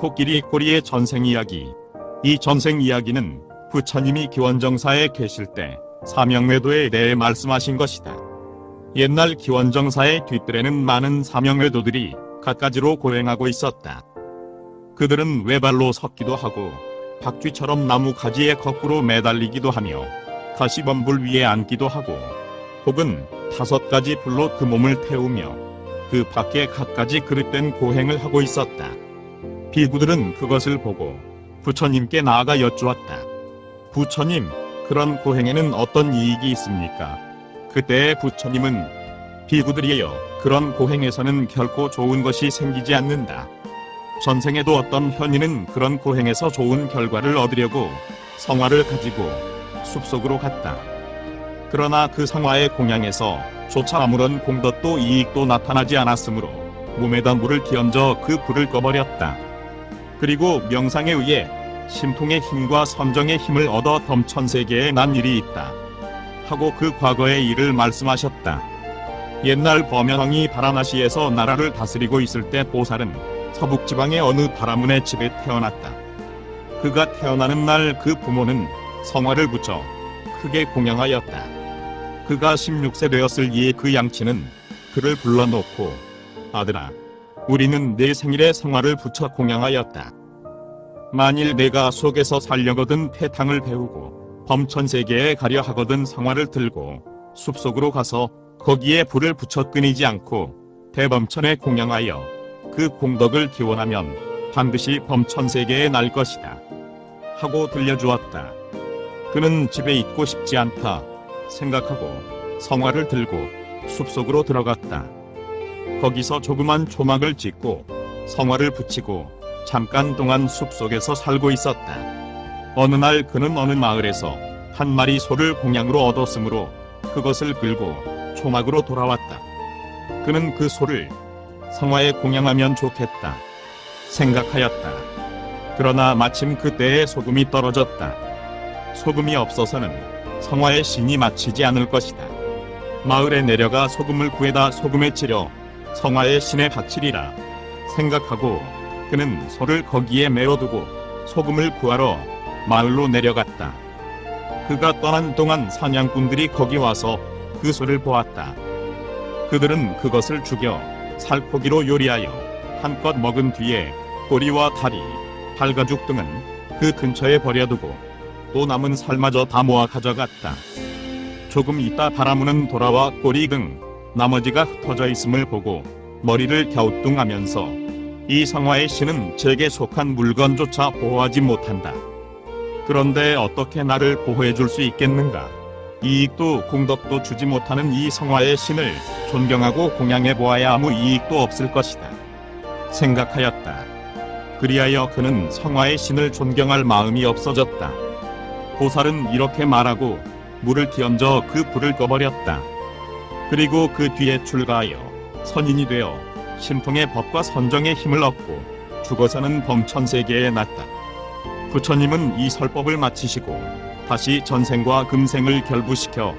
코끼리 꼬리의 전생 이야기. 이 전생 이야기는 부처님이 기원정사에 계실 때 사명외도에 대해 말씀하신 것이다. 옛날 기원정사의 뒤뜰에는 많은 사명외도들이 갖가지로 고행하고 있었다. 그들은 외발로 섰기도 하고 박쥐처럼 나무 가지에 거꾸로 매달리기도 하며 가시범불 위에 앉기도 하고 혹은 다섯 가지 불로 그 몸을 태우며 그 밖에 갖가지 그릇된 고행을 하고 있었다. 비구들은 그것을 보고 부처님께 나아가 여쭈었다. 부처님, 그런 고행에는 어떤 이익이 있습니까? 그때 부처님은 비구들이여 그런 고행에서는 결코 좋은 것이 생기지 않는다. 전생에도 어떤 현인은 그런 고행에서 좋은 결과를 얻으려고 성화를 가지고 숲속으로 갔다. 그러나 그 성화의 공양에서 조차 아무런 공덕도 이익도 나타나지 않았으므로 몸에다 물을 끼얹어 그 불을 꺼버렸다. 그리고 명상에 의해 심통의 힘과 선정의 힘을 얻어 덤천세계에 난 일이 있다. 하고 그 과거의 일을 말씀하셨다. 옛날 범현왕이 바라나시에서 나라를 다스리고 있을 때 보살은 서북지방의 어느 바라문의 집에 태어났다. 그가 태어나는 날 그 부모는 성화를 붙여 크게 공양하였다. 그가 16세 되었을 이에 그 양치는 그를 불러놓고 아들아, 우리는 내 생일에 성화를 붙여 공양하였다. 만일 내가 속에서 살려거든 태탕을 배우고 범천세계에 가려 하거든 성화를 들고 숲속으로 가서 거기에 불을 붙여 끊이지 않고 대범천에 공양하여 그 공덕을 기원하면 반드시 범천세계에 날 것이다. 하고 들려주었다. 그는 집에 있고 싶지 않다 생각하고 성화를 들고 숲속으로 들어갔다. 거기서 조그만 조막을 짓고 성화를 붙이고 잠깐 동안 숲속에서 살고 있었다. 어느 날 그는 어느 마을에서 한 마리 소를 공양으로 얻었으므로 그것을 끌고 초막으로 돌아왔다. 그는 그 소를 성화에 공양하면 좋겠다 생각하였다. 그러나 마침 그때에 소금이 떨어졌다. 소금이 없어서는 성화의 신이 마치지 않을 것이다. 마을에 내려가 소금을 구해다 소금에 찌려 성화의 신에 바치리라 생각하고 그는 소를 거기에 메어두고 소금을 구하러 마을로 내려갔다. 그가 떠난 동안 사냥꾼들이 거기 와서 그 소를 보았다. 그들은 그것을 죽여 살코기로 요리하여 한껏 먹은 뒤에 꼬리와 다리, 발가죽 등은 그 근처에 버려두고 또 남은 살마저 다 모아 가져갔다. 조금 있다 바라무는 돌아와 꼬리 등 나머지가 흩어져 있음을 보고 머리를 갸우뚱하면서 이 성화의 신은 제게 속한 물건조차 보호하지 못한다. 그런데 어떻게 나를 보호해 줄 수 있겠는가? 이익도 공덕도 주지 못하는 이 성화의 신을 존경하고 공양해 보아야 아무 이익도 없을 것이다. 생각하였다. 그리하여 그는 성화의 신을 존경할 마음이 없어졌다. 보살은 이렇게 말하고 물을 끼얹어 그 불을 꺼버렸다. 그리고 그 뒤에 출가하여 선인이 되어 심통의 법과 선정의 힘을 얻고 죽어서는 범천 세계에 났다. 부처님은 이 설법을 마치시고 다시 전생과 금생을 결부시켜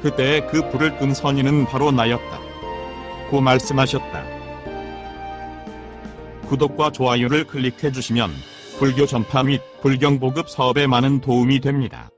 그때 그 불을 끈 선인은 바로 나였다. 고 말씀하셨다. 구독과 좋아요를 클릭해 주시면 불교 전파 및 불경 보급 사업에 많은 도움이 됩니다.